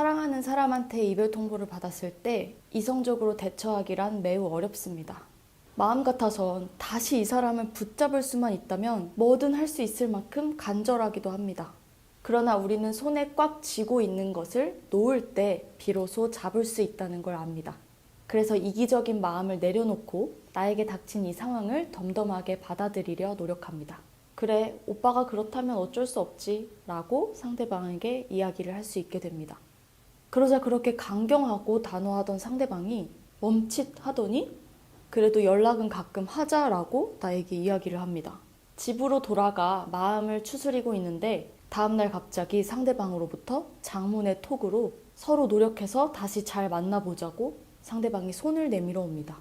사랑하는 사람한테 이별 통보를 받았을 때 이성적으로 대처하기란 매우 어렵습니다. 마음 같아선 다시 이 사람을 붙잡을 수만 있다면 뭐든 할 수 있을 만큼 간절하기도 합니다. 그러나 우리는 손에 꽉 쥐고 있는 것을 놓을 때 비로소 잡을 수 있다는 걸 압니다. 그래서 이기적인 마음을 내려놓고 나에게 닥친 이 상황을 덤덤하게 받아들이려 노력합니다. 그래, 오빠가 그렇다면 어쩔 수 없지. 라고 상대방에게 이야기를 할 수 있게 됩니다. 그러자 그렇게 강경하고 단호하던 상대방이 멈칫하더니 그래도 연락은 가끔 하자라고 나에게 이야기를 합니다. 집으로 돌아가 마음을 추스리고 있는데 다음날 갑자기 상대방으로부터 장문의 톡으로 서로 노력해서 다시 잘 만나보자고 상대방이 손을 내밀어 옵니다.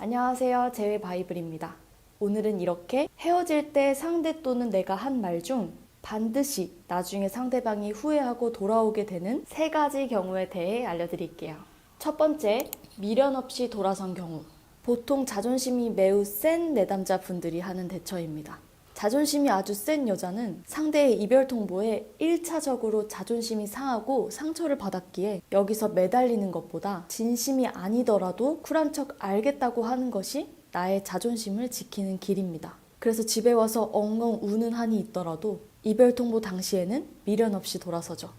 안녕하세요. 제외 바이블입니다. 오늘은 이렇게 헤어질 때 상대 또는 내가 한 말 중 반드시 나중에 상대방이 후회하고 돌아오게 되는 세 가지 경우에 대해 알려드릴게요. 첫 번째, 미련 없이 돌아선 경우. 보통 자존심이 매우 센 내담자 분들이 하는 대처입니다. 자존심이 아주 센 여자는 상대의 이별 통보에 1차적으로 자존심이 상하고 상처를 받았기에 여기서 매달리는 것보다 진심이 아니더라도 쿨한 척 알겠다고 하는 것이 나의 자존심을 지키는 길입니다. 그래서 집에 와서 엉엉 우는 한이 있더라도 이별 통보 당시에는 미련 없이 돌아서죠.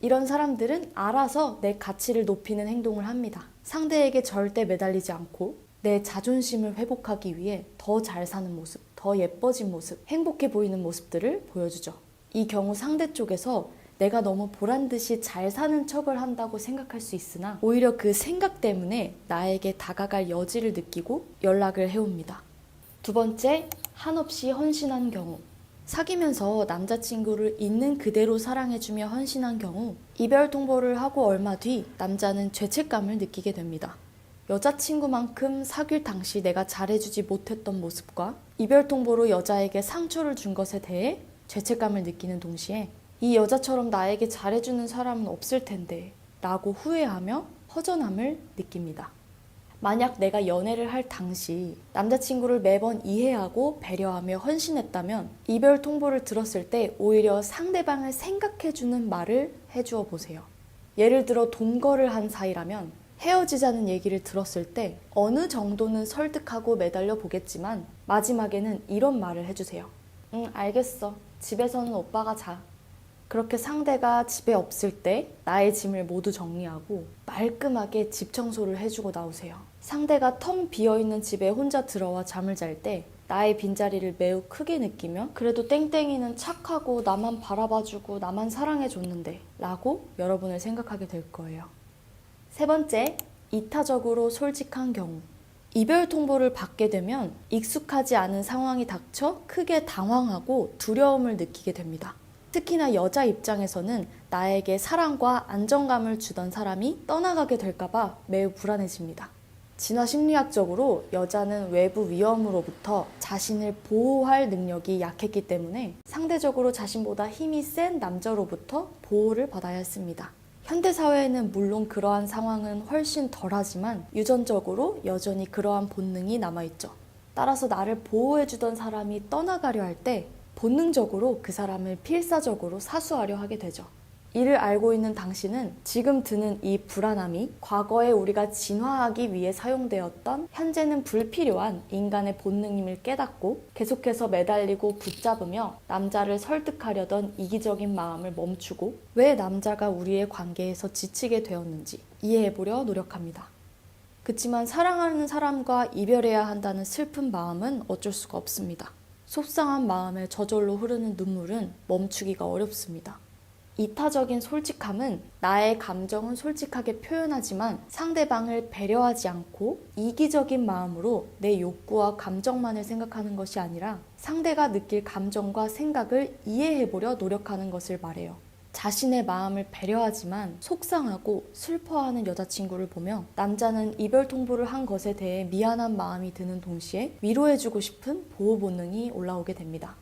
이런 사람들은 알아서 내 가치를 높이는 행동을 합니다. 상대에게 절대 매달리지 않고 내 자존심을 회복하기 위해 더 잘 사는 모습, 더 예뻐진 모습, 행복해 보이는 모습들을 보여주죠. 이 경우 상대 쪽에서 내가 너무 보란 듯이 잘 사는 척을 한다고 생각할 수 있으나 오히려 그 생각 때문에 나에게 다가갈 여지를 느끼고 연락을 해옵니다. 두 번째, 한없이 헌신한 경우. 사귀면서 남자친구를 있는 그대로 사랑해주며 헌신한 경우 이별 통보를 하고 얼마 뒤 남자는 죄책감을 느끼게 됩니다. 여자친구만큼 사귈 당시 내가 잘해주지 못했던 모습과 이별 통보로 여자에게 상처를 준 것에 대해 죄책감을 느끼는 동시에 이 여자처럼 나에게 잘해주는 사람은 없을 텐데 라고 후회하며 허전함을 느낍니다. 만약 내가 연애를 할 당시 남자친구를 매번 이해하고 배려하며 헌신했다면 이별 통보를 들었을 때 오히려 상대방을 생각해주는 말을 해주어 보세요. 예를 들어 동거를 한 사이라면 헤어지자는 얘기를 들었을 때 어느 정도는 설득하고 매달려 보겠지만 마지막에는 이런 말을 해주세요. 응, 알겠어. 집에서는 오빠가 자. 그렇게 상대가 집에 없을 때 나의 짐을 모두 정리하고 말끔하게 집 청소를 해주고 나오세요. 상대가 텅 비어있는 집에 혼자 들어와 잠을 잘 때 나의 빈자리를 매우 크게 느끼며 그래도 땡땡이는 착하고 나만 바라봐주고 나만 사랑해줬는데 라고 여러분을 생각하게 될 거예요. 세 번째, 이타적으로 솔직한 경우. 이별 통보를 받게 되면 익숙하지 않은 상황이 닥쳐 크게 당황하고 두려움을 느끼게 됩니다. 특히나 여자 입장에서는 나에게 사랑과 안정감을 주던 사람이 떠나가게 될까봐 매우 불안해집니다. 진화 심리학적으로 여자는 외부 위험으로부터 자신을 보호할 능력이 약했기 때문에 상대적으로 자신보다 힘이 센 남자로부터 보호를 받아야 했습니다. 현대사회에는 물론 그러한 상황은 훨씬 덜하지만 유전적으로 여전히 그러한 본능이 남아있죠. 따라서 나를 보호해주던 사람이 떠나가려 할 때 본능적으로 그 사람을 필사적으로 사수하려 하게 되죠. 이를 알고 있는 당신은 지금 드는 이 불안함이 과거에 우리가 진화하기 위해 사용되었던 현재는 불필요한 인간의 본능임을 깨닫고 계속해서 매달리고 붙잡으며 남자를 설득하려던 이기적인 마음을 멈추고 왜 남자가 우리의 관계에서 지치게 되었는지 이해해보려 노력합니다. 그치만 사랑하는 사람과 이별해야 한다는 슬픈 마음은 어쩔 수가 없습니다. 속상한 마음에 저절로 흐르는 눈물은 멈추기가 어렵습니다. 이타적인 솔직함은 나의 감정은 솔직하게 표현하지만 상대방을 배려하지 않고 이기적인 마음으로 내 욕구와 감정만을 생각하는 것이 아니라 상대가 느낄 감정과 생각을 이해해보려 노력하는 것을 말해요. 자신의 마음을 배려하지만 속상하고 슬퍼하는 여자친구를 보며 남자는 이별 통보를 한 것에 대해 미안한 마음이 드는 동시에 위로해주고 싶은 보호 본능이 올라오게 됩니다.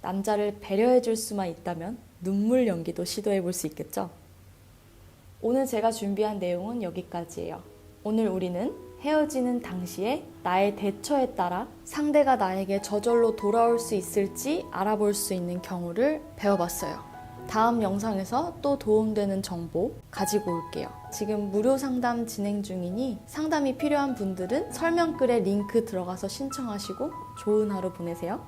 남자를 배려해줄 수만 있다면 눈물 연기도 시도해 볼 수 있겠죠? 오늘 제가 준비한 내용은 여기까지예요. 오늘 우리는 헤어지는 당시에 나의 대처에 따라 상대가 나에게 저절로 돌아올 수 있을지 알아볼 수 있는 경우를 배워봤어요. 다음 영상에서 또 도움되는 정보 가지고 올게요. 지금 무료 상담 진행 중이니 상담이 필요한 분들은 설명글에 링크 들어가서 신청하시고 좋은 하루 보내세요.